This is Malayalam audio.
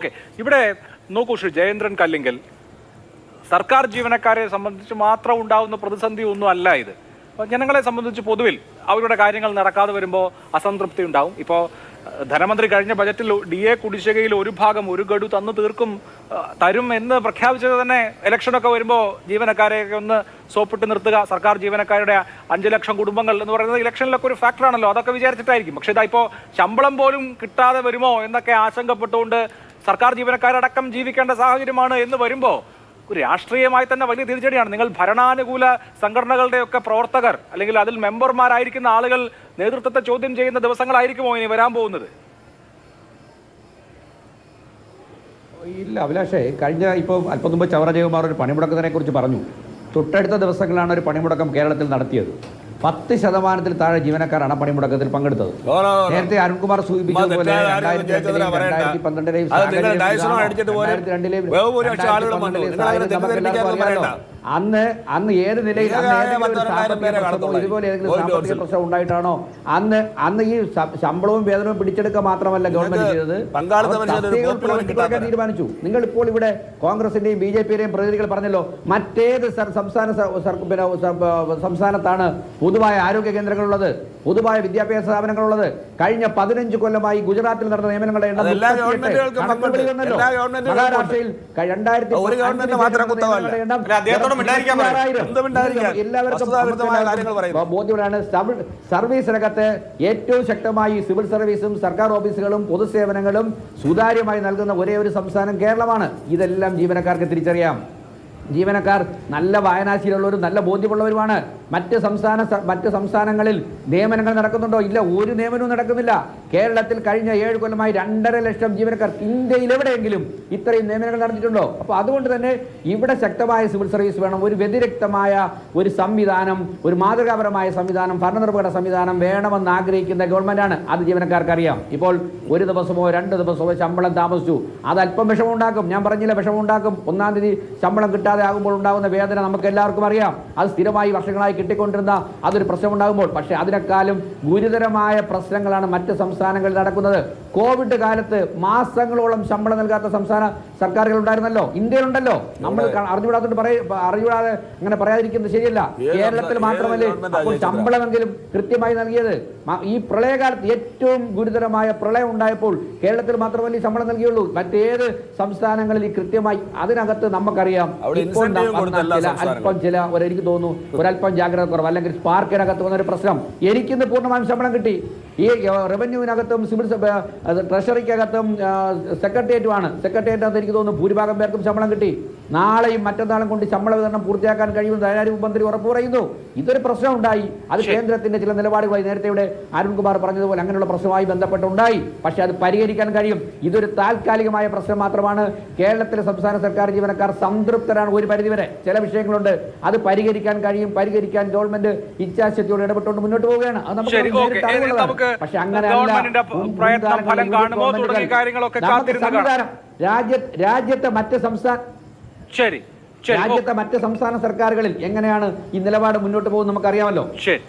ഓക്കെ ഇവിടെ നോക്കൂ ശ്രീ ജയേന്ദ്രൻ കല്ലിങ്കൽ. സർക്കാർ ജീവനക്കാരെ സംബന്ധിച്ച് മാത്രം ഉണ്ടാവുന്ന പ്രതിസന്ധി ഒന്നും അല്ല ഇത്. ജനങ്ങളെ സംബന്ധിച്ച് പൊതുവിൽ അവരുടെ കാര്യങ്ങൾ നടക്കാതെ വരുമ്പോൾ അസംതൃപ്തി ഉണ്ടാവും. ഇപ്പോൾ ധനമന്ത്രി കഴിഞ്ഞ ബജറ്റിൽ ഡി എ കുടിശ്ശികയിൽ ഒരു ഭാഗം ഒരു ഗഡു തന്നു തീർക്കും തരും എന്ന് പ്രഖ്യാപിച്ചത് തന്നെ ഇലക്ഷനൊക്കെ വരുമ്പോൾ ജീവനക്കാരെയൊക്കെ ഒന്ന് സോപ്പിട്ട് നിർത്തുക. സർക്കാർ ജീവനക്കാരുടെ അഞ്ച് ലക്ഷം കുടുംബങ്ങൾ എന്ന് പറയുന്നത് ഇലക്ഷനിലൊക്കെ ഒരു ഫാക്ടറാണല്ലോ. അതൊക്കെ വിചാരിച്ചിട്ടായിരിക്കും. പക്ഷേ ഇതാ ഇപ്പോൾ ശമ്പളം പോലും കിട്ടാതെ വരുമോ എന്നൊക്കെ ആശങ്കപ്പെട്ടുകൊണ്ട് സർക്കാർ ജീവനക്കാരടക്കം ജീവിക്കേണ്ട സാഹചര്യമാണ് എന്ന് വരുമ്പോൾ രാഷ്ട്രീയമായി തന്നെ വലിയ തിരിച്ചടിയാണ്. നിങ്ങൾ ഭരണാനുകൂല സംഘടനകളുടെയൊക്കെ പ്രവർത്തകർ അല്ലെങ്കിൽ അതിൽ മെമ്പർമാരായിരിക്കുന്ന ആളുകൾ നേതൃത്വത്തെ ചോദ്യം ചെയ്യുന്ന ദിവസങ്ങളായിരിക്കുമോ ഇനി വരാൻ പോകുന്നത്? ഇല്ല അഭിലാഷേ കഴിഞ്ഞ ഇപ്പോൾ അല്പം മുമ്പ് ചവറ ജയകുമാർ ഒരു പണിമുടക്കത്തിനെ കുറിച്ച് പറഞ്ഞു. തൊട്ടടുത്ത ദിവസങ്ങളാണ് ഒരു പണിമുടക്കം കേരളത്തിൽ നടത്തിയത്. പത്ത് ശതമാനത്തിൽ താഴെ ജീവനക്കാരാണ് പണിമുടക്കത്തിൽ പങ്കെടുത്തത്. നേരത്തെ അരുൺകുമാർ സൂചിപ്പിച്ചതുപോലെ രണ്ടായിരത്തി പന്ത്രണ്ടിലെയും രണ്ടായിരത്തി രണ്ടിലെയും അന്ന് അന്ന് ഏത് നിലയിൽ. ഇതുപോലെ ഏതെങ്കിലും സാമ്പത്തിക പ്രശ്നം ഉണ്ടായിട്ടാണോ അന്ന് അന്ന് ഈ ശമ്പളവും വേതനവും പിടിച്ചെടുക്കുക മാത്രമല്ല ഗവൺമെന്റ് ചെയ്തത്. തീരുമാനിച്ചു നിങ്ങൾ ഇപ്പോൾ ഇവിടെ കോൺഗ്രസിന്റെയും ബി ജെ പിയുടെയും പ്രതിനിധികൾ പറഞ്ഞല്ലോ മറ്റേത് സംസ്ഥാന സംസ്ഥാനത്താണ് പൊതുവായ ആരോഗ്യ കേന്ദ്രങ്ങളുള്ളത് പൊതുവായ വിദ്യാഭ്യാസ സ്ഥാപനങ്ങളുള്ളത് കഴിഞ്ഞ പതിനഞ്ച് കൊല്ലമായി ഗുജറാത്തിൽ നടന്ന നിയമനങ്ങളുടെ എണ്ണം അതെല്ലാ 38. ഗവൺമെന്റുകൾക്കും കണക്കുകൾ വന്നല്ലോ. എല്ലാ ഗവൺമെന്റുകൾക്കും മഹാരാഷ്ട്രയിൽ രണ്ടായിരത്തി എണ്ണം ബോധ്യമാണ് സർവീസ് സർവീസിനകത്ത് ഏറ്റവും ശക്തമായി സിവിൽ സർവീസും സർക്കാർ ഓഫീസുകളും പൊതുസേവനങ്ങളും സുതാര്യമായി നൽകുന്ന ഒരേ ഒരു സംസ്ഥാനം കേരളമാണ്. ഇതെല്ലാം ജീവനക്കാർക്ക് തിരിച്ചറിയാം. ജീവനക്കാർ നല്ല വായനാശീലമുള്ളവരും നല്ല ബോധ്യമുള്ളവരുമാണ്. മറ്റ് സംസ്ഥാന മറ്റ് സംസ്ഥാനങ്ങളിൽ നിയമനങ്ങൾ നടക്കുന്നുണ്ടോ? ഇല്ല ഒരു നിയമനവും നടക്കുന്നില്ല. കേരളത്തിൽ കഴിഞ്ഞ ഏഴ് കൊല്ലമായി രണ്ടര ലക്ഷം ജീവനക്കാർ ഇന്ത്യയിൽ എവിടെയെങ്കിലും ഇത്രയും നിയമനങ്ങൾ നടത്തിയിട്ടുണ്ടോ? അപ്പോൾ അതുകൊണ്ട് തന്നെ ഇവിടെ ശക്തമായ സിവിൽ സർവീസ് വേണം ഒരു വ്യതിരക്തമായ ഒരു സംവിധാനം ഒരു മാതൃകാപരമായ സംവിധാനം ഭരണനിർവഹണ സംവിധാനം വേണമെന്ന് ആഗ്രഹിക്കുന്ന ഗവൺമെന്റാണ് അത് ജീവനക്കാർക്ക് അറിയാം ഇപ്പോൾ ഒരു ദിവസമോ രണ്ട് ദിവസമോ ശമ്പളം താമസിച്ചു. അത് അല്പം വിഷമം ഉണ്ടാക്കും ഞാൻ പറഞ്ഞില്ല വിഷമം ഉണ്ടാക്കും ഒന്നാം തീയതി ശമ്പളം കിട്ടാതെ ആകുമ്പോൾ ഉണ്ടാകുന്ന വേദന നമുക്ക് എല്ലാവർക്കും അറിയാം. അത് സ്ഥിരമായി വർഷങ്ങളായി കിട്ടിക്കൊണ്ടിരുന്ന അതൊരു പ്രശ്നം ഉണ്ടാകുമ്പോൾ പക്ഷേ അതിനേക്കാളും ഗുരുതരമായ പ്രശ്നങ്ങളാണ് മറ്റ് സംസ്ഥാനങ്ങളിൽ നടക്കുന്നത്. കോവിഡ് കാലത്ത് മാസങ്ങളോളം ശമ്പളം നൽകാത്ത സംസ്ഥാന സർക്കാരുകൾ ഉണ്ടായിരുന്നല്ലോ ഇന്ത്യയിലുണ്ടല്ലോ. നമ്മൾ അറിഞ്ഞുവിടാത്തോണ്ട് അറിഞ്ഞുകൂടാത്തോണ്ട് അറിഞ്ഞുവിടാതെ അറിഞ്ഞുകൂടാതെ അങ്ങനെ പറയാതിരിക്കുന്നത് ശരിയല്ല. കേരളത്തിൽ മാത്രമല്ലേ അപ്പോൾ? ശമ്പളമെങ്കിലും കൃത്യമായി നൽകിയത്. ഈ പ്രളയകാലത്ത് ഏറ്റവും ഗുരുതരമായ പ്രളയം ഉണ്ടായപ്പോൾ കേരളത്തിൽ മാത്രമല്ലേ ഈ ശമ്പളം നൽകിയുള്ളൂ. മറ്റേത് സംസ്ഥാനങ്ങളിൽ ഈ കൃത്യമായി അതിനകത്ത് നമുക്കറിയാം. ഇപ്പോൾ ചില. അല്പം ചില ഒരെനിക്ക് തോന്നുന്നു. ഒരല്പം ജാഗ്രത കുറവ്. അല്ലെങ്കിൽ സ്പാർക്കിനകത്ത് വന്നൊരു പ്രശ്നം. എനിക്കിന്ന് പൂർണമായും ശമ്പളം കിട്ടി. ഈ റവന്യൂവിനകത്തും സിവിൽ ട്രഷറിക്കകത്തും സെക്രട്ടേറിയറ്റുമാണ് സെക്രട്ടേറിയറ്റിനകത്ത് എനിക്ക് തോന്നുന്നു ഭൂരിഭാഗം പേർക്കും ശമ്പളം കിട്ടി. നാളെയും മറ്റന്നാളും കൊണ്ട് ശമ്പള വിതരണം പൂർത്തിയാക്കാൻ കഴിയുമെന്ന് ധനകാര്യ മന്ത്രി ഉറപ്പു പറയുന്നു. ഇതൊരു പ്രശ്നം ഉണ്ടായി അത് കേന്ദ്രത്തിന്റെ ചില നിലപാടുകളായി നേരത്തെ ഇവിടെ അരുൺകുമാർ പറഞ്ഞതുപോലെ അങ്ങനെയുള്ള പ്രശ്നവുമായി ബന്ധപ്പെട്ടുണ്ടായി. പക്ഷേ അത് പരിഹരിക്കാൻ കഴിയും. ഇതൊരു താൽക്കാലികമായ പ്രശ്നം മാത്രമാണ്. കേരളത്തിലെ സംസ്ഥാന സർക്കാർ ജീവനക്കാർ സംതൃപ്തരാണ് ഒരു പരിധിവരെ. ചില വിഷയങ്ങളുണ്ട്. അത് പരിഹരിക്കാൻ കഴിയും. പരിഹരിക്കാൻ ഗവൺമെന്റ് ഇച്ഛാശക്തിയോട് ഇടപെട്ടുകൊണ്ട് മുന്നോട്ട് പോവുകയാണ്. അത് നമുക്ക് പക്ഷെ കാത്തിരുന്ന് സംവിധാനം. രാജ്യ രാജ്യത്തെ മറ്റ് സംസ്ഥാന ശരി രാജ്യത്തെ മറ്റ് സംസ്ഥാന സർക്കാരുകളിൽ എങ്ങനെയാണ് ഈ നിലപാട് മുന്നോട്ട് പോകുന്നത് നമുക്കറിയാമല്ലോ. ശരി.